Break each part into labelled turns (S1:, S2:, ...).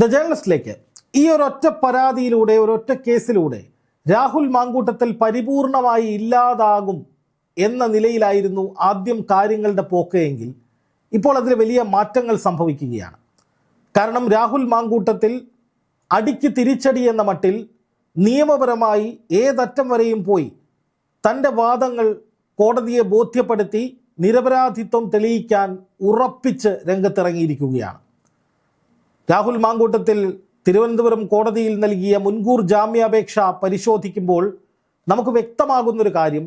S1: The ജേണലിസ്റ്റിലേക്ക് ഈ ഒരൊറ്റ പരാതിയിലൂടെ ഒരൊറ്റ കേസിലൂടെ രാഹുൽ മാങ്കൂട്ടത്തിൽ പരിപൂർണമായി ഇല്ലാതാകും എന്ന നിലയിലായിരുന്നു ആദ്യം കാര്യങ്ങളുടെ പോക്ക് എങ്കിൽ ഇപ്പോൾ അതിൽ വലിയ മാറ്റങ്ങൾ സംഭവിക്കുകയാണ്. കാരണം രാഹുൽ മാങ്കൂട്ടത്തിൽ അടിക്ക് തിരിച്ചടി എന്ന മട്ടിൽ നിയമപരമായി ഏതറ്റം വരെയും പോയി തന്റെ വാദങ്ങൾ കോടതിയെ ബോധ്യപ്പെടുത്തി നിരപരാധിത്വം തെളിയിക്കാൻ ഉറപ്പിച്ച് രംഗത്തിറങ്ങിയിരിക്കുകയാണ്. രാഹുൽ മാങ്കൂട്ടത്തിൽ തിരുവനന്തപുരം കോടതിയിൽ നൽകിയ മുൻകൂർ ജാമ്യാപേക്ഷ പരിശോധിക്കുമ്പോൾ നമുക്ക് വ്യക്തമാകുന്നൊരു കാര്യം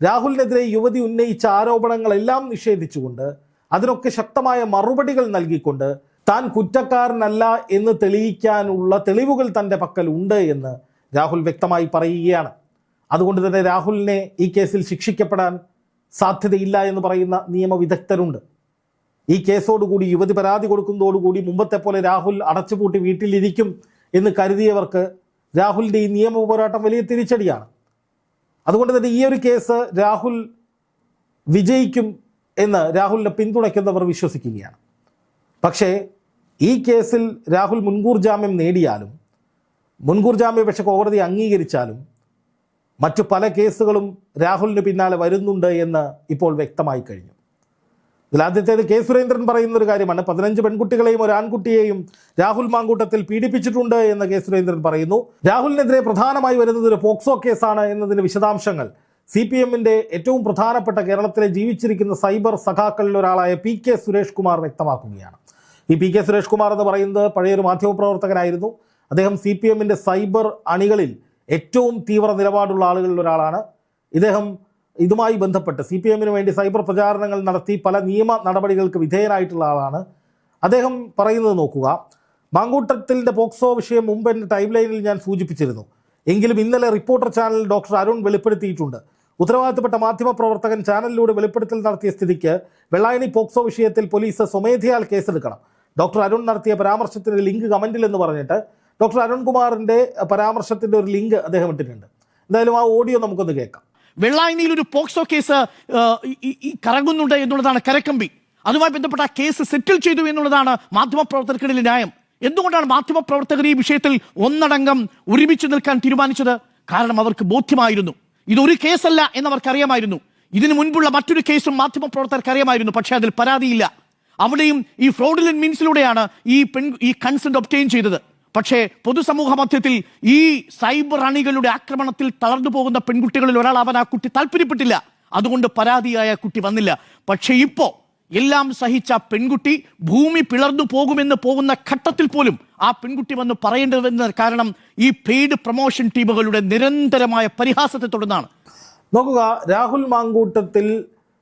S1: രാഹുലിനെതിരെ യുവതി ഉന്നയിച്ച ആരോപണങ്ങളെല്ലാം നിഷേധിച്ചുകൊണ്ട് അതിനൊക്കെ ശക്തമായ മറുപടികൾ നൽകിക്കൊണ്ട് താൻ കുറ്റക്കാരനല്ല എന്ന് തെളിയിക്കാനുള്ള തെളിവുകൾ തന്റെ പക്കൽ ഉണ്ട് എന്ന് രാഹുൽ വ്യക്തമായി പറയുകയാണ്. അതുകൊണ്ട് തന്നെ രാഹുലിനെ ഈ കേസിൽ ശിക്ഷിക്കപ്പെടാൻ സാധ്യതയില്ല എന്ന് പറയുന്ന നിയമവിദഗ്ധരുണ്ട്. ഈ കേസോടുകൂടി യുവതി പരാതി കൊടുക്കുന്നതോടുകൂടി മുമ്പത്തെ പോലെ രാഹുൽ അടച്ചുപൂട്ടി വീട്ടിലിരിക്കും എന്ന് കരുതിയവർക്ക് രാഹുലിന്റെ ഈ നിയമ പോരാട്ടം വലിയ തിരിച്ചടിയാണ്. അതുകൊണ്ട് തന്നെ ഈ ഒരു കേസ് രാഹുൽ വിജയിക്കും എന്ന് രാഹുലിനെ പിന്തുണയ്ക്കുന്നവർ വിശ്വസിക്കുകയാണ്. പക്ഷേ ഈ കേസിൽ രാഹുൽ മുൻകൂർ ജാമ്യം നേടിയാലും മുൻകൂർ ജാമ്യം പക്ഷെ കോടതി അംഗീകരിച്ചാലും മറ്റു പല കേസുകളും രാഹുലിന് പിന്നാലെ വരുന്നുണ്ട് എന്ന് ഇപ്പോൾ വ്യക്തമായി കഴിഞ്ഞു. ഇതിൽ ആദ്യത്തേത് കെ സുരേന്ദ്രൻ പറയുന്ന ഒരു കാര്യമാണ്. പതിനഞ്ച് പെൺകുട്ടികളെയും ഒരു ആൺകുട്ടിയെയും രാഹുൽ മാങ്കൂട്ടത്തിൽ പീഡിപ്പിച്ചിട്ടുണ്ട് എന്ന് കെ സുരേന്ദ്രൻ പറയുന്നു. രാഹുലിനെതിരെ പ്രധാനമായി വരുന്നത് ഒരു പോക്സോ കേസാണ് എന്നതിന്റെ വിശദാംശങ്ങൾ. സി പി എമ്മിന്റെ ഏറ്റവും പ്രധാനപ്പെട്ട കേരളത്തിലെ ജീവിച്ചിരിക്കുന്ന സൈബർ സഖാക്കളിൽ ഒരാളായ പി കെ സുരേഷ് കുമാർ വ്യക്തമാക്കുകയാണ്. ഈ പി കെ സുരേഷ് കുമാർ എന്ന് പറയുന്നത് പഴയൊരു മാധ്യമപ്രവർത്തകനായിരുന്നു. അദ്ദേഹം സി പി എമ്മിന്റെ സൈബർ അണികളിൽ ഏറ്റവും തീവ്ര നിലപാടുള്ള ആളുകളിൽ ഒരാളാണ്. ഇദ്ദേഹം ഇതുമായി ബന്ധപ്പെട്ട് സി പി എമ്മിന് വേണ്ടി സൈബർ പ്രചാരണങ്ങൾ നടത്തി പല നിയമ നടപടികൾക്ക് വിധേയനായിട്ടുള്ള ആളാണ്. അദ്ദേഹം പറയുന്നത് നോക്കുക. മാങ്കൂട്ടത്തിന്റെ പോക്സോ വിഷയം മുമ്പ് എന്റെ ടൈം ലൈനിൽ ഞാൻ സൂചിപ്പിച്ചിരുന്നു. എങ്കിലും ഇന്നലെ റിപ്പോർട്ടർ ചാനൽ ഡോക്ടർ അരുൺ വെളിപ്പെടുത്തിയിട്ടുണ്ട്. ഉത്തരവാദിത്തപ്പെട്ട മാധ്യമപ്രവർത്തകൻ ചാനലിലൂടെ വെളിപ്പെടുത്തൽ നടത്തിയ സ്ഥിതിക്ക് വെള്ളായണി പോക്സോ വിഷയത്തിൽ പോലീസ് സ്വമേധയാൽ കേസെടുക്കണം. ഡോക്ടർ അരുൺ നടത്തിയ പരാമർശത്തിന് ലിങ്ക് കമന്റിൽ എന്ന് പറഞ്ഞിട്ട് ഡോക്ടർ അരുൺകുമാറിന്റെ പരാമർശത്തിന്റെ ഒരു ലിങ്ക് അദ്ദേഹം ഇട്ടിട്ടുണ്ട്. എന്തായാലും ആ ഓഡിയോ നമുക്കൊന്ന് കേൾക്കാം.
S2: വെള്ളായണിയിൽ ഒരു പോക്സോ കേസ് കറങ്ങുന്നുണ്ട് എന്നുള്ളതാണ് കരക്കമ്പി. അതുമായി ബന്ധപ്പെട്ട ആ കേസ് സെറ്റിൽ ചെയ്തു എന്നുള്ളതാണ് മാധ്യമപ്രവർത്തകർക്കിടയിൽ ന്യായം. എന്തുകൊണ്ടാണ് മാധ്യമപ്രവർത്തകർ ഈ വിഷയത്തിൽ ഒന്നടങ്കം ഒരുമിച്ച് നിൽക്കാൻ തീരുമാനിച്ചത്? കാരണം അവർക്ക് ബോധ്യമായിരുന്നു. ഇതൊരു കേസല്ല എന്നവർക്കറിയാമായിരുന്നു. ഇതിനു മുൻപുള്ള മറ്റൊരു കേസും മാധ്യമപ്രവർത്തകർക്ക് അറിയാമായിരുന്നു പക്ഷേ അതിൽ പരാതിയില്ല. അവിടെയും ഈ ഫ്രോഡിലൻ മീൻസിലൂടെയാണ് ഈ പെൺ ഈ കൺസെന്റ് ഒബ്റ്റെയിൻ ചെയ്തത്. പക്ഷേ പൊതുസമൂഹ മധ്യത്തിൽ ഈ സൈബർ അണികളുടെ ആക്രമണത്തിൽ തളർന്നു പോകുന്ന പെൺകുട്ടികളിൽ ഒരാൾ അവൻ ആ കുട്ടി താല്പര്യപ്പെട്ടില്ല. അതുകൊണ്ട് പരാതിയായ കുട്ടി വന്നില്ല. പക്ഷേ ഇപ്പോ എല്ലാം സഹിച്ച പെൺകുട്ടി ഭൂമി പിളർന്നു പോകുമെന്ന് പോകുന്ന ഘട്ടത്തിൽ പോലും ആ പെൺകുട്ടി വന്ന് പറയേണ്ടതെന്ന കാരണം ഈ പെയ്ഡ് പ്രൊമോഷൻ ടീമുകളുടെ നിരന്തരമായ പരിഹാസത്തെ തുടർന്നാണ്.
S1: നോക്കുക രാഹുൽ മാങ്കൂട്ടത്തിൽ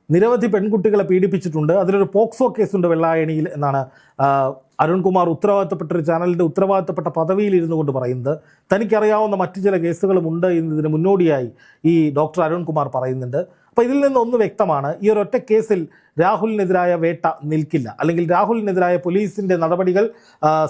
S1: നിരവധി പെൺകുട്ടികളെ പീഡിപ്പിച്ചിട്ടുണ്ട്. അതിലൊരു പോക്സോ കേസുണ്ട് വെള്ളായണിയിൽ എന്നാണ് അരുൺകുമാർ ഉത്തരവാദിത്തപ്പെട്ട ഒരു ചാനലിന്റെ ഉത്തരവാദിത്തപ്പെട്ട പദവിയിൽ ഇരുന്നു കൊണ്ട് പറയുന്നത് തനിക്കറിയാവുന്ന മറ്റു ചില കേസുകളും ഉണ്ട് എന്നതിന് മുന്നോടിയായി ഈ ഡോക്ടർ അരുൺകുമാർ പറയുന്നുണ്ട്. അപ്പോൾ ഇതിൽ നിന്ന് ഒന്ന് വ്യക്തമാണ് ഈ ഒരൊറ്റ കേസിൽ രാഹുലിനെതിരായ വേട്ട നിൽക്കില്ല. അല്ലെങ്കിൽ രാഹുലിനെതിരായ പോലീസിന്റെ നടപടികൾ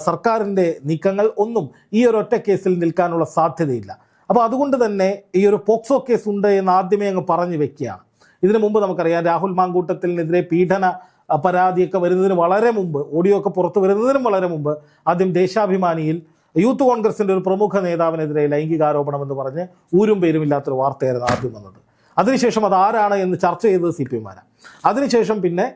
S1: സർക്കാരിന്റെ നീക്കങ്ങൾ ഒന്നും ഈ ഒരൊറ്റ കേസിൽ നിൽക്കാനുള്ള സാധ്യതയില്ല. അപ്പോൾ അതുകൊണ്ട് തന്നെ ഈ ഒരു പോക്സോ കേസ് ഉണ്ട് എന്ന് ആദ്യമേ അങ്ങ് പറഞ്ഞു വെക്കുകയാണ്. ഇതിനു മുമ്പ് നമുക്കറിയാം രാഹുൽ മാങ്കൂട്ടത്തിനെതിരെ പീഡന പരാതിയൊക്കെ വരുന്നതിന് വളരെ മുമ്പ് ഓഡിയോ ഒക്കെ പുറത്തു വരുന്നതിനും വളരെ മുമ്പ് ആദ്യം ദേശാഭിമാനിയിൽ യൂത്ത് കോൺഗ്രസിന്റെ ഒരു പ്രമുഖ നേതാവിനെതിരെ ലൈംഗികാരോപണം എന്ന് പറഞ്ഞ് ഊരും പേരും ഇല്ലാത്തൊരു വാർത്തയായിരുന്നു ആദ്യം വന്നത്. അതിനുശേഷം അത് ആരാണ് എന്ന് ചർച്ച ചെയ്തത് സി പി എമ്മാണ് അതിനുശേഷം പിന്നെ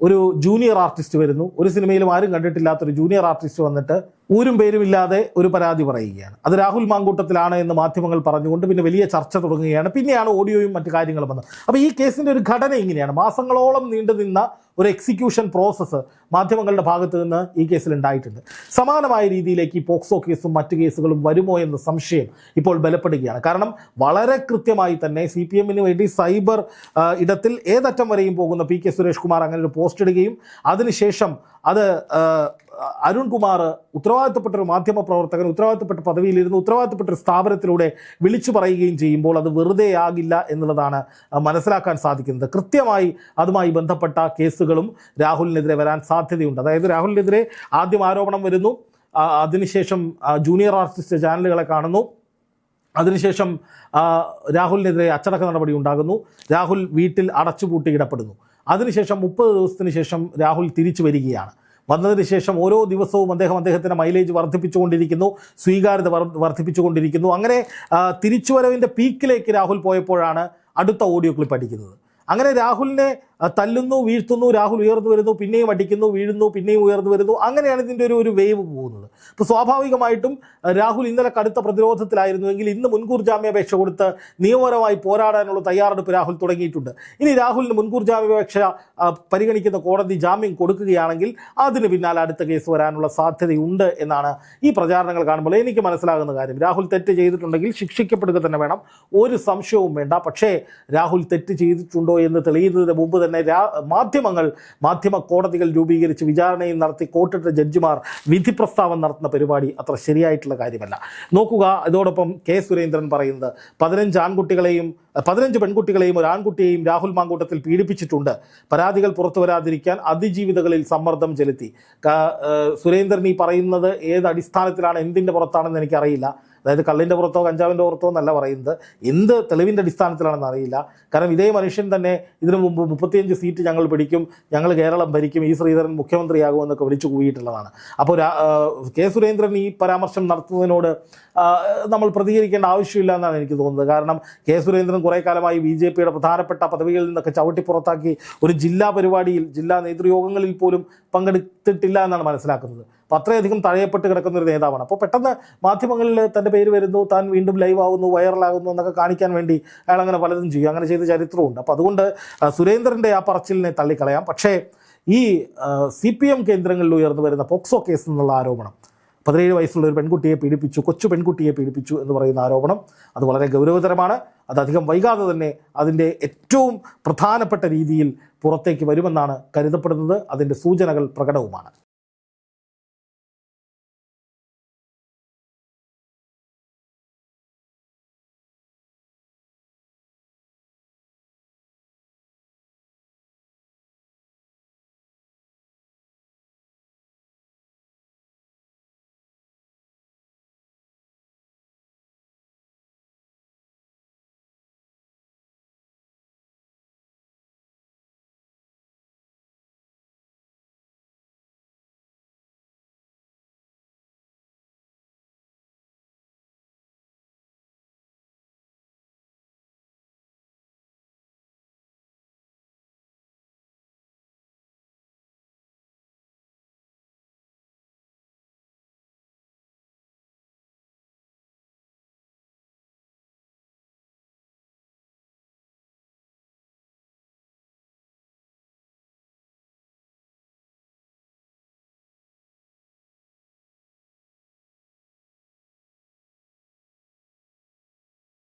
S1: ഒരു ജൂനിയർ ആർട്ടിസ്റ്റ് വരുന്നു. ഒരു സിനിമയിലും ആരും കണ്ടിട്ടില്ലാത്തൊരു ജൂനിയർ ആർട്ടിസ്റ്റ് വന്നിട്ട് ഊരും പേരും ഇല്ലാതെ ഒരു പരാതി പറയുകയാണ്. അത് രാഹുൽ മാങ്കൂട്ടത്തിലാണ് എന്ന് മാധ്യമങ്ങൾ പറഞ്ഞുകൊണ്ട് പിന്നെ വലിയ ചർച്ച തുടങ്ങുകയാണ്. പിന്നെയാണ് ഓഡിയോയും മറ്റു കാര്യങ്ങളും വന്നത്. അപ്പോൾ ഈ കേസിന്റെ ഒരു ഘടന ഇങ്ങനെയാണ്. മാസങ്ങളോളം നീണ്ടു നിന്ന ഒരു എക്സിക്യൂഷൻ പ്രോസസ്സ് മാധ്യമങ്ങളുടെ ഭാഗത്ത് നിന്ന് ഈ കേസിൽ ഉണ്ടായിട്ടുണ്ട്. സമാനമായ രീതിയിലേക്ക് ഈ പോക്സോ കേസും മറ്റു കേസുകളും വരുമോ എന്ന സംശയം ഇപ്പോൾ ബലപ്പെടുകയാണ്. കാരണം വളരെ കൃത്യമായി തന്നെ സി പി എമ്മിന് വേണ്ടി സൈബർ ഇടത്തിൽ ഏതറ്റം വരെയും പോകുന്ന പി കെ സുരേഷ് കുമാർ അങ്ങനെ ഒരു പോസ്റ്റ് ഇടുകയും അതിനുശേഷം അത് അരുൺകുമാർ ഉത്തരവാദിത്തപ്പെട്ട ഒരു മാധ്യമ പ്രവർത്തകൻ ഉത്തരവാദിത്തപ്പെട്ട പദവിയിലിരുന്ന് ഉത്തരവാദിത്തപ്പെട്ട ഒരു സ്ഥാപനത്തിലൂടെ വിളിച്ചു പറയുകയും ചെയ്യുമ്പോൾ അത് വെറുതെ ആകില്ല എന്നുള്ളതാണ് മനസ്സിലാക്കാൻ സാധിക്കുന്നത്. കൃത്യമായി അതുമായി ബന്ധപ്പെട്ട കേസുകളും രാഹുലിനെതിരെ വരാൻ സാധ്യതയുണ്ട്. അതായത് രാഹുലിനെതിരെ ആദ്യം ആരോപണം വരുന്നു അതിനുശേഷം ജൂനിയർ ആർട്ടിസ്റ്റ് ചാനലുകളെ കാണുന്നു അതിനുശേഷം രാഹുലിനെതിരെ അച്ചടക്ക നടപടി ഉണ്ടാകുന്നു രാഹുൽ വീട്ടിൽ അടച്ചുപൂട്ടി ഇടപെടുന്നു അതിനുശേഷം മുപ്പത് ദിവസത്തിന് ശേഷം രാഹുൽ തിരിച്ചു വരികയാണ്. വന്നതിന് ശേഷം ഓരോ ദിവസവും അദ്ദേഹം അദ്ദേഹത്തിന്റെ മൈലേജ് വർദ്ധിപ്പിച്ചുകൊണ്ടിരിക്കുന്നു സ്വീകാര്യത വർദ്ധിപ്പിച്ചുകൊണ്ടിരിക്കുന്നു. അങ്ങനെ തിരിച്ചുവരവിന്റെ പീക്കിലേക്ക് രാഹുൽ പോയപ്പോഴാണ് അടുത്ത ഓഡിയോ ക്ലിപ്പ് അടിക്കുന്നത്. അങ്ങനെ രാഹുലിനെ തല്ലുന്നു വീഴ്ത്തുന്നു രാഹുൽ ഉയർന്നു വരുന്നു പിന്നെയും അടിക്കുന്നു വീഴുന്നു പിന്നെയും ഉയർന്നു വരുന്നു. അങ്ങനെയാണ് ഇതിന്റെ ഒരു ഒരു വേവ് പോകുന്നത്. അപ്പോൾ സ്വാഭാവികമായിട്ടും രാഹുൽ ഇന്നലെ കടുത്ത പ്രതിരോധത്തിലായിരുന്നു എങ്കിൽ ഇന്ന് മുൻകൂർ ജാമ്യാപേക്ഷ കൊടുത്ത് നിയമപരമായി പോരാടാനുള്ള തയ്യാറെടുപ്പ് രാഹുൽ തുടങ്ങിയിട്ടുണ്ട്. ഇനി രാഹുലിന് മുൻകൂർ ജാമ്യാപേക്ഷ പരിഗണിക്കുന്ന കോടതി ജാമ്യം കൊടുക്കുകയാണെങ്കിൽ അതിന് പിന്നാലെ അടുത്ത കേസ് വരാനുള്ള സാധ്യതയുണ്ട് എന്നാണ് ഈ പ്രചാരണങ്ങൾ കാണുമ്പോൾ എനിക്ക് മനസ്സിലാകുന്ന കാര്യം. രാഹുൽ തെറ്റ് ചെയ്തിട്ടുണ്ടെങ്കിൽ ശിക്ഷിക്കപ്പെടുക തന്നെ വേണം. ഒരു സംശയവും വേണ്ട. പക്ഷേ രാഹുൽ തെറ്റ് ചെയ്തിട്ടുണ്ടോ എന്ന് തെളിയുന്നതിന് മുമ്പ് തന്നെ മാധ്യമങ്ങൾ മാധ്യമ കോടതികൾ രൂപീകരിച്ച് വിചാരണയും നടത്തി കോട്ടിട്ട ജഡ്ജിമാർ വിധി പ്രസ്താവം നടത്തുന്ന പരിപാടി അത്ര ശരിയായിട്ടുള്ള കാര്യമല്ല. നോക്കുക ഇതോടൊപ്പം കെ സുരേന്ദ്രൻ പറയുന്നത് പതിനഞ്ച് ആൺകുട്ടികളെയും പതിനഞ്ച് പെൺകുട്ടികളെയും ഒരു ആൺകുട്ടിയെയും രാഹുൽ മാങ്കൂട്ടത്തിൽ പീഡിപ്പിച്ചിട്ടുണ്ട്. പരാതികൾ പുറത്തു വരാതിരിക്കാൻ അതിജീവിതകളിൽ സമ്മർദ്ദം ചെലുത്തി. സുരേന്ദ്രൻ ഈ പറയുന്നത് ഏത് അടിസ്ഥാനത്തിലാണ് എന്തിന്റെ പുറത്താണെന്ന് എനിക്കറിയില്ല. അതായത് കള്ളിന്റെ പുറത്തോ കഞ്ചാവിന്റെ പുറത്തോ എന്നല്ല പറയുന്നത്. എന്ത് തെളിവിന്റെ അടിസ്ഥാനത്തിലാണെന്ന് അറിയില്ല. കാരണം ഇതേ മനുഷ്യൻ തന്നെ ഇതിനു മുമ്പ് മുപ്പത്തിയഞ്ച് സീറ്റ് ഞങ്ങൾ പിടിക്കും ഞങ്ങൾ കേരളം ഭരിക്കും ഈ ശ്രീധരൻ മുഖ്യമന്ത്രിയാകുമെന്നൊക്കെ വിളിച്ചു കൂവിയിട്ടുള്ളതാണ്. അപ്പോൾ കെ സുരേന്ദ്രൻ ഈ പരാമർശം നടത്തുന്നതിനോട് നമ്മൾ പ്രതികരിക്കേണ്ട ആവശ്യമില്ല എന്നാണ് എനിക്ക് തോന്നുന്നത്. കാരണം കെ സുരേന്ദ്രൻ കുറേ കാലമായി ബി ജെ പിയുടെ പ്രധാനപ്പെട്ട പദവികളിൽ നിന്നൊക്കെ ചവിട്ടി പുറത്താക്കി ഒരു ജില്ലാ പരിപാടിയിൽ ജില്ലാ നേതൃയോഗങ്ങളിൽ പോലും പങ്കെടുത്തിട്ടില്ല എന്നാണ് മനസ്സിലാക്കുന്നത്. അത്രയധികം തഴയപ്പെട്ട് കിടക്കുന്ന ഒരു നേതാവാണ്. അപ്പോൾ പെട്ടെന്ന് മാധ്യമങ്ങളിൽ തന്റെ പേര് വരുന്നു താൻ വീണ്ടും ലൈവ് ആകുന്നു വൈറലാകുന്നു എന്നൊക്കെ കാണിക്കാൻ വേണ്ടി അയാൾ അങ്ങനെ പലതും ചെയ്യും. അങ്ങനെ ചെയ്ത ചരിത്രമുണ്ട്. അപ്പോൾ അതുകൊണ്ട് സുരേന്ദ്രന്റെ ആ പറച്ചിലിനെ തള്ളിക്കളയാം. പക്ഷേ ഈ സി പി എം കേന്ദ്രങ്ങളിൽ ഉയർന്നു വരുന്ന പോക്സോ കേസ് എന്നുള്ള ആരോപണം പതിനേഴ് വയസ്സുള്ള ഒരു പെൺകുട്ടിയെ പീഡിപ്പിച്ചു കൊച്ചു പെൺകുട്ടിയെ പീഡിപ്പിച്ചു എന്ന് പറയുന്ന ആരോപണം അത് വളരെ ഗൗരവതരമാണ്. അത് അധികം വൈകാതെ തന്നെ അതിന്റെ ഏറ്റവും പ്രധാനപ്പെട്ട രീതിയിൽ പുറത്തേക്ക് വരുമെന്നാണ് കരുതപ്പെടുന്നത്. അതിന്റെ സൂചനകൾ പ്രകടവുമാണ്.